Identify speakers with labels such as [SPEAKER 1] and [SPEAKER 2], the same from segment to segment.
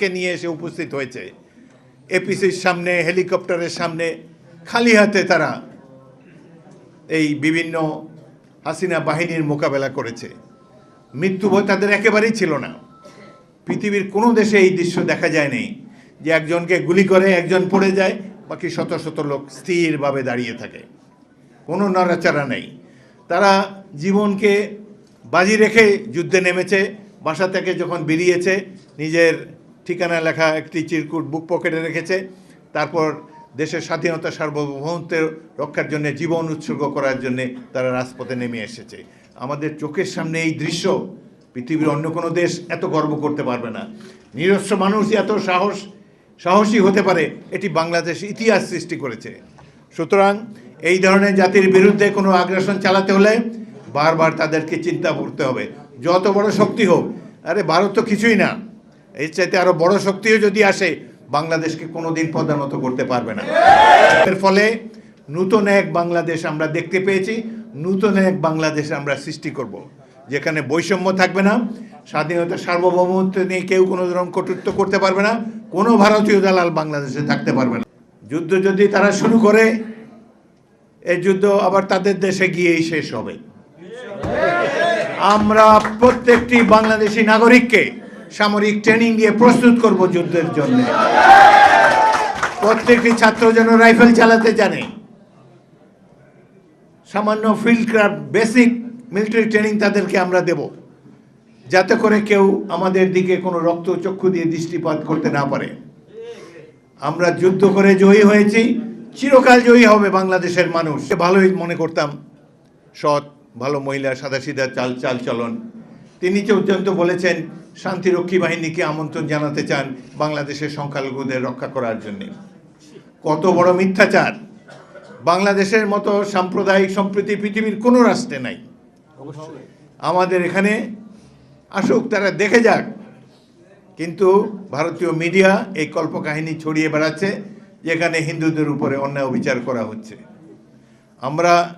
[SPEAKER 1] কে নিয়ে এসে উপস্থিত হয়েছে। এপিসির সামনে, হেলিকপ্টারের সামনে, খালি হাতে তারা এই বিভিন্ন হাসিনা বাহিনীর মোকাবেলা করেছে। মৃত্যু ভয় তাদের একেবারেই ছিল না। পৃথিবীর কোনো দেশে এই দৃশ্য দেখা যায়নি যে একজনকে গুলি করে একজন পড়ে যায়, বাকি শত শত লোক স্থিরভাবে দাঁড়িয়ে থাকে। কোনো নড়াচড়া নেই। তারা জীবনকে বাজি রেখে যুদ্ধে নেমেছে, বাসা থেকে যখন বেরিয়েছে, নিজের ঠিকানা লেখা একটি চিরকুট বুক পকেটে রেখেছে। তারপর দেশের স্বাধীনতা সার্বভৌমত্বের রক্ষার জন্য, জীবন উৎসর্গ করার জন্য তারা রাজপথে নেমে এসেছে। আমাদের চোখের সামনে এই দৃশ্য পৃথিবীর অন্য কোনো দেশ এত গর্ব করতে পারবে না। নিরস্ব মানুষ এত সাহস, সাহসী হতে পারে, এটি বাংলাদেশ ইতিহাস সৃষ্টি করেছে। সুতরাং এই ধরনের জাতির বিরুদ্ধে কোনো আগ্রাসন চালাতে হলে বারবার তাদেরকে চিন্তা করতে হবে। যত বড় শক্তি হোক, আরে ভারত তো কিছুই না। এর চাইতে আরও বড় শক্তিও যদি আসে, বাংলাদেশকে কোনোদিন পদানত করতে পারবে না। এর ফলে নূতন এক বাংলাদেশ আমরা দেখতে পেয়েছি, নূতন এক বাংলাদেশ আমরা সৃষ্টি করব, যেখানে বৈষম্য থাকবে না, স্বাধীনতা সার্বভৌমত্ব নিয়ে কেউ কোনো রকম কটূক্ত করতে পারবে না, কোনো ভারতীয় দালাল বাংলাদেশে থাকতে পারবে না। যুদ্ধ যদি তারা শুরু করে এই যুদ্ধ আবার তাদের দেশে গিয়েই শেষ হবে। আমরা প্রত্যেকটি বাংলাদেশি নাগরিককে সামরিক ট্রেনিং দিয়ে প্রস্তুত করব যুদ্ধের জন্য। প্রত্যেকটি ছাত্র যেন রাইফেল চালাতে জানে। সামান্য field craft basic military training তাদেরকে আমরা দেব, যাতে করে কেউ আমাদের দিকে কোনো রক্ত চক্ষু দিয়ে দৃষ্টিপাত করতে না পারে। আমরা যুদ্ধ করে জয়ী হয়েছি, চিরকাল জয়ী হবে বাংলাদেশের মানুষ। ভালোই মনে করতাম, সৎ, ভালো মহিলা সাদাসিধা চাল চাল চলন তিনি পর্যন্ত বলেছেন, শান্তিরক্ষী বাহিনীকে আমন্ত্রণ জানাতে চান বাংলাদেশের সংখ্যালঘুদের রক্ষা করার জন্য। কত বড় মিথ্যাচার! বাংলাদেশের মতো সাম্প্রদায়িক সম্প্রীতি পৃথিবীর কোনো রাষ্ট্রে নাই। আমাদের এখানে আসুক, তারা দেখে যাক। কিন্তু ভারতীয় মিডিয়া এই কল্পকাহিনী ছড়িয়ে বেড়াচ্ছে, যেখানে হিন্দুদের উপরে অন্যায় অবিচার করা হচ্ছে। আমরা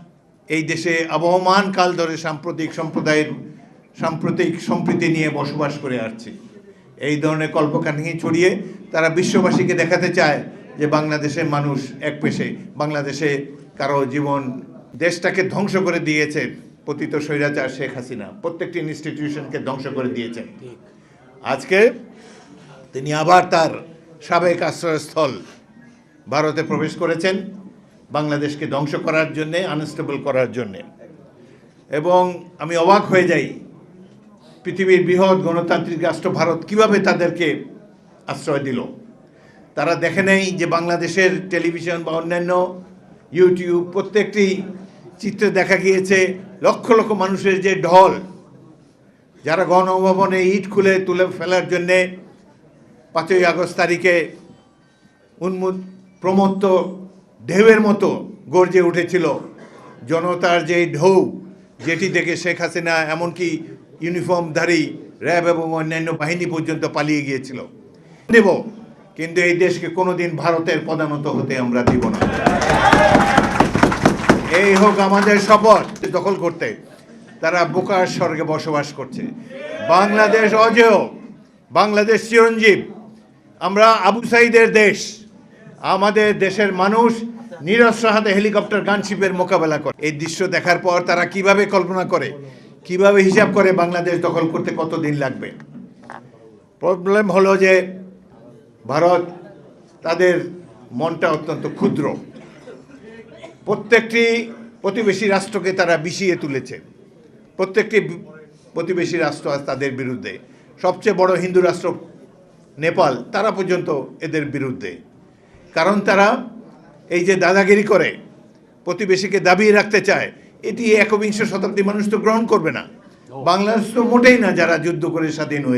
[SPEAKER 1] এই দেশে আবহমান কাল ধরে সাম্প্রতিক সম্প্রদায়ের সাম্প্রতিক সম্প্রীতি নিয়ে বসবাস করে আসছি। এই ধরনের কল্পকাহিনী ছড়িয়ে তারা বিশ্ববাসীকে দেখাতে চায় যে বাংলাদেশের মানুষ এক পেশে, বাংলাদেশে কারও জীবন দেশটাকে ধ্বংস করে দিয়েছে পতিত স্বৈরাচার শেখ হাসিনা। প্রত্যেকটি ইনস্টিটিউশনকে ধ্বংস করে দিয়েছেন আজকে তিনি আবার তার সাবেক আশ্রয়স্থল ভারতে প্রবেশ করেছেন, বাংলাদেশকে ধ্বংস করার জন্যে আনস্টেবল করার জন্যে। এবং আমি অবাক হয়ে যাই পৃথিবীর বৃহৎ গণতান্ত্রিক রাষ্ট্র ভারত কীভাবে তাদেরকে আশ্রয় দিল? তারা দেখে নেই যে বাংলাদেশের টেলিভিশন বা অন্যান্য ইউটিউব প্রত্যেকটি চিত্রে দেখা গিয়েছে লক্ষ লক্ষ মানুষের যে ঢল, যারা গণভবনে ইট খুলে তুলে ফেলার জন্যে পাঁচই আগস্ট তারিখে উন্মুদ প্রমত্ত ঢেউয়ের মতো গর্জে উঠেছিল। জনতার যে ঢৌ যেটি দেখে শেখ হাসিনা এমনকি ইউনিফর্মধারী র্যাব এবং অন্যান্য বাহিনী পর্যন্ত পালিয়ে গিয়েছিল। দেব, কিন্তু এই দেশকে কোনোদিন ভারতের প্রধানত হতে আমরা দিব না। এই হোক আমাদের শপথ দখল করতে। তারা বোকার স্বর্গে বসবাস করছে। বাংলাদেশ অজেয়, বাংলাদেশ চিরঞ্জীব। আমরা আবু সাইদের দেশ। আমাদের দেশের মানুষ নিরস্ত্র হাতে হেলিকপ্টার গানশিপের মোকাবেলা করে। এই দৃশ্য দেখার পর তারা কীভাবে কল্পনা করে? কীভাবে হিসাব করে বাংলাদেশ দখল করতে কত দিন লাগবে? প্রবলেম হলো যে ভারত তাদের মনটা অত্যন্ত ক্ষুদ্র। প্রত্যেকটি প্রতিবেশী রাষ্ট্রকে তারা বিষিয়ে তুলেছে। প্রত্যেকটি প্রতিবেশী রাষ্ট্র আজ তাদের বিরুদ্ধে। সবচেয়ে বড় হিন্দু রাষ্ট্র নেপাল, তারা পর্যন্ত এদের বিরুদ্ধে। কারণ তারা এই যে দাদাগিরি করে, প্রতিবেশীকে দাবিয়ে রাখতে চায় এটি একবিংশ শতাব্দী মানুষ তো গ্রহণ করবে না। বাংলাদেশ তো মোটেই না যারা যুদ্ধ করে স্বাধীন হয়েছে।